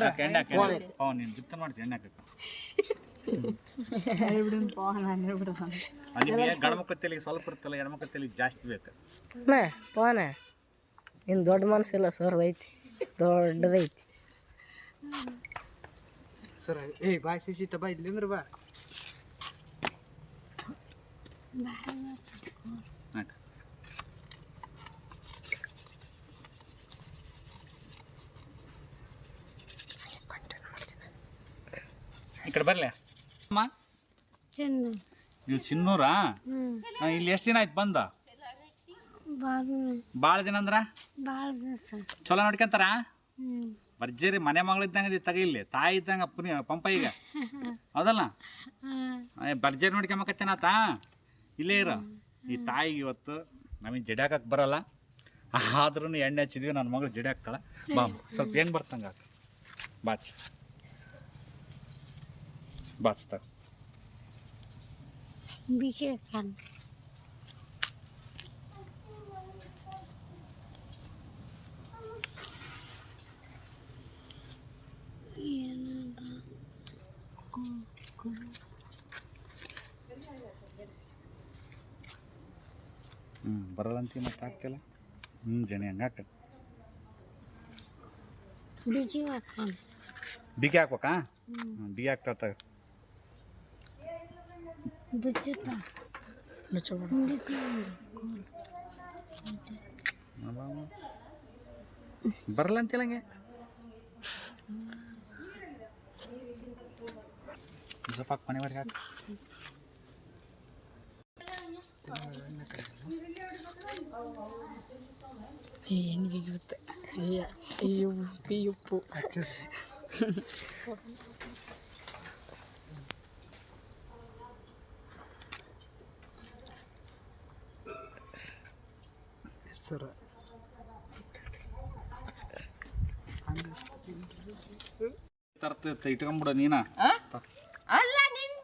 ಸಾಕು, ಎಣ್ಣೆ ಹಾಕು, ಎಣ್ಣೆ ಹಾಕು. ಅವ್ನು ನೀನು ಜಿಪ್ತನ್ ಮಾಡ್ತೀನಿ ಎಣ್ಣೆ ಹಾಕಕ್ಕೆ ನಿಮಗೆ ಗಂಡ್ಮಕ್ಳ ತೆಲಿಗೆ ಸ್ವಲ್ಪ ಇರುತ್ತಲ್ಲ ಹೆಣ್ಮಕ್ಳ ತೆಲಿಗೆ ಜಾಸ್ತಿ ಬೇಕು ಅಣ್ಣ ಪವನ ಇನ್ನು ದೊಡ್ಡ ಮನಸ್ಸಿಲ್ಲ ಸರ್ ಐತಿ ದೊಡ್ಡದೈತಿ ಸರ್ ಏ ಬಾ ಸಿಸಿತ ಬಾ ಇಲ್ಲಿಂದ್ರ ಬಾ ಕಡೆ ಬರಲಿ. ಅಮ್ಮ? ಚೆನ್ನ. ಇಲ್ಲಿ ಸಿನ್ನೂರಾ ಆ, ಇಲ್ಲಿ ಎಷ್ಟು ದಿನ ಆಯ್ತು ಬಂದ? ಬಾಳ ಭಾಳ ದಿನ ಅಂದ್ರ? ಭಾಳ ದಿವಸ. ಚಲೋ ನೋಡ್ಕೊಂತಾರ? ಹ್ಞೂ ಭರ್ಜರಿ ಮನೆ ಮಗಳಿದ್ದಂಗೆ ತಗ ಇಲ್ಲಿ. ತಾಯಿ ಇದ್ದಂಗ ಪುನಿ ಪಂಪ ಈಗ. ಹೌದಲ್ಲ? ಏ, ಭರ್ಜರಿ ನೋಡ್ಕೊಂಬಕತ್ತೇನಾತ ಇಲ್ಲೇ ಇರೋ. ಈ ತಾಯಿಗೆ ಇವತ್ತು ನಮಗೆ ಜಡಾಕಕ್ಕೆ ಬರಲ್ಲ. ಆದ್ರೂ ಎಣ್ಣೆ ಹಚ್ಚಿದ್ವಿ ನನ್ನ ಮಗಳು ಜಡಿ ಹಾಕ್ತಾಳ. ಬಾ ಸ್ವಲ್ಪ ಹೆಂಗೆ ಬರ್ತಂಗ ಬಾಚ್ ಬಾಚ್ತಾಗ ಬಿಸಿ ಕಾನ್ ಹ್ಞೂ ಬರಲ್ಲ ಅಂತೀವಿ ಮತ್ತೆ ಆಗ್ತಿಲ್ಲ ಹ್ಞೂ ಜನಿ ಹಂಗೆ ಹಾಕ ಬಿಸಿ ಕಾನ್ ಬಿಗಿ ಹಾಕ್ಬೇಕಾ ಹ್ಞೂ ಬಿಗಿ ಹಾಕ್ತಾ ತಗ ಬಿಚ್ಚುತ್ತ ಬರಲ್ಲ ಅಂತಿಲ್ಲ ಹಂಗೆ ಸ್ವಲ್ಪ ಹಾಕಿ ಮನೆ ಬರ್ರಿ ಹಾಕಿ ಉಪ್ಪು ಸರ್. ತರ್ತ ಇಟ್ಕೊಂಬಿಡು ನೀನ. ಅಲ್ಲ ನಿನ್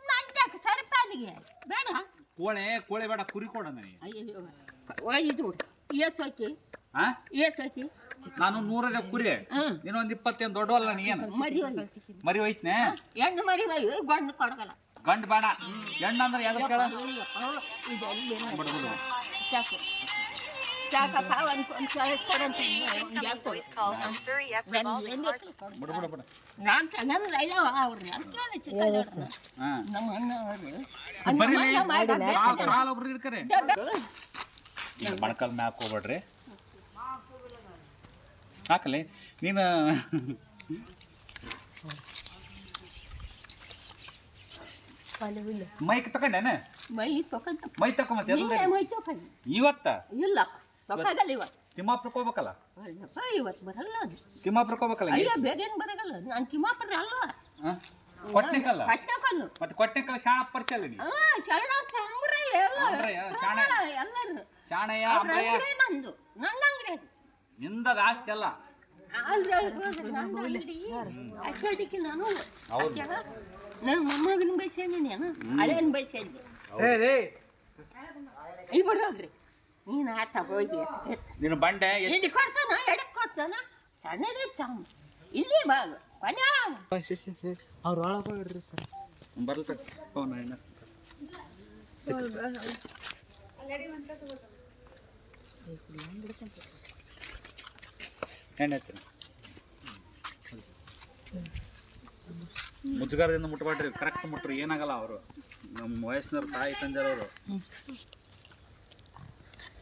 ಸರಿಪಾಲಿಗೆ ಬೇಡ. ಕೋಳೆ ಕೋಳೆ ಬೇಡ ಕುರಿ ಕೊಡ ನನಗೆ. ಅಯ್ಯೋ ಇದು ಏಸ್ ಆ? ಏಸ್ ನಾನು ನೂರದ ಕುರಿ. ಹ್ಮ್. ನೀನೊಂದು ಇಪ್ಪತ್ತೇನು ದೊಡ್ಡವಲ್ಲ ನೀನು? ಮರಿ ಹೋಯ್ತನೆ? ಹೆಣ್ಣು ಮರಿ ಗಂಡು ಕೊಡಗಲ್ಲ. ಗಂಡು ಬೇಡ. ಹೆಣ್ಣು ಅಂದ್ರೆ ಯಾವ್ದು ಕೇಳ? ಬಿಡು ಬಿಡು ನಾನು ಚೆನ್ನಾಗಿಲ್ಲ ಇದಾವ ಅವ್ರನ್ನ ಕೇಳಿ ಹಾಂ ನಮ್ಮ ಅಣ್ಣವರು ಬರೀಲಿ ಮಾಡಿ ಕಾಲು ಒಬ್ರು ಇರ್ಕರೆ ಮೊಣಕಾಲ್ ಮ್ಯಾಕ್ ಹೋಗ್ಬೇಡ್ರಿ ಹಾಕಲಿ ನೀನು ಮೈಕ್ ತಕೊಂಡೇನೆ ಮೈ ತೊಕೊಂಡ ಮೈ ತಕೊಂಬತ್ತೆ ಇವತ್ತ? ಇಲ್ಲ. ತೊಕಾಗಲ್ಲ ಇವತ್ತು. ತಿಮ್ಮಾಪುರಕ್ಕೆ ಹೋಗ್ಬೇಕಲ್ಲ? ಅಲ್ಲಪ್ಪ ಇವತ್ತು ಬರಲ್ಲ ಅದು. ತಿಮ್ಮಾಪುರಕ್ಕೆ ಹೋಗ್ಬೇಕಲ್ಲ ಅಯ್ಯೋ ಬೇಗೇನು ಬರಗಲ್ಲ? ನಾನು ತಿಮ್ಮಾಪುರ ಕೊಟ್ಟೆಕಲ್ಲ ಕಟ್ಟಕಲ್ಲು ಮತ್ತೆ ಕೊಟ್ಟೆಕಲ್ಲ ಶಾಣ ಪರಿಚಯ ಅಲ್ಲ ನೀ ಹಾ ಶರಣ ಕಂಬ್ರೆ ಎಲ್ಲ. ಅಂಬ್ರಯ್ಯ, ಶಾಣ. ಎಲ್ಲರೂ. ಶಾಣಯ್ಯ ಅಂಬ್ರಯ್ಯ ನಂದು. ನನ್ನ ಅಂಗಡಿ ಅದು. ಆಸ್ತಿ ಅಲ್ಲ. ನಾನು ನನ್ನ ಮೊಮ್ಮಗನ ಬಯಸಿದ್ದೀನಿ ಬಯಸಿದ್ದೆ. ಏ ರೀ ಇಲ್ಲಿ ಬಿಡೋಗ್ರಿ ನೀನು ಆತ ಹೋಗಿ. ನಿನ್ನ ಬಂಡೆ ಎತ್- ಇಲ್ಲಿ ಕೊಡ್ತಾನ ಎಡಕ್ ಕೊಡ್ತಾನ? ಸಣ್ಣದೇ ತಮ್ಮ ಇಲ್ಲಿ ಬಾಗ ಕೊನೆ ಅವ್ರು ಒಳಗೆ ಹೋಗ್ರಿ ಸರ್. ಬರ್ತ ಫೋನ್ ಎಣ್ಣೆ ಎಣ್ಣೆ ಹಚ್ಚಿರಿ ಮುಜುಗರದಿಂದ ಮುಟ್ಬೇಡ್ರಿ ಕರೆಕ್ಟ್ ಮುಟ್ರಿ. ಏನಾಗಲ್ಲ ಅವರು. ನಮ್ಮ ವಯಸ್ಸಿನವ್ರು ತಾಯಿ ತಂದೆಯವರು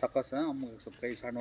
ಸಕ್ಕಸ ಅಮ್ಮಗೆ ಸ್ವಲ್ಪ ಕೈ ಸಣ್ಣ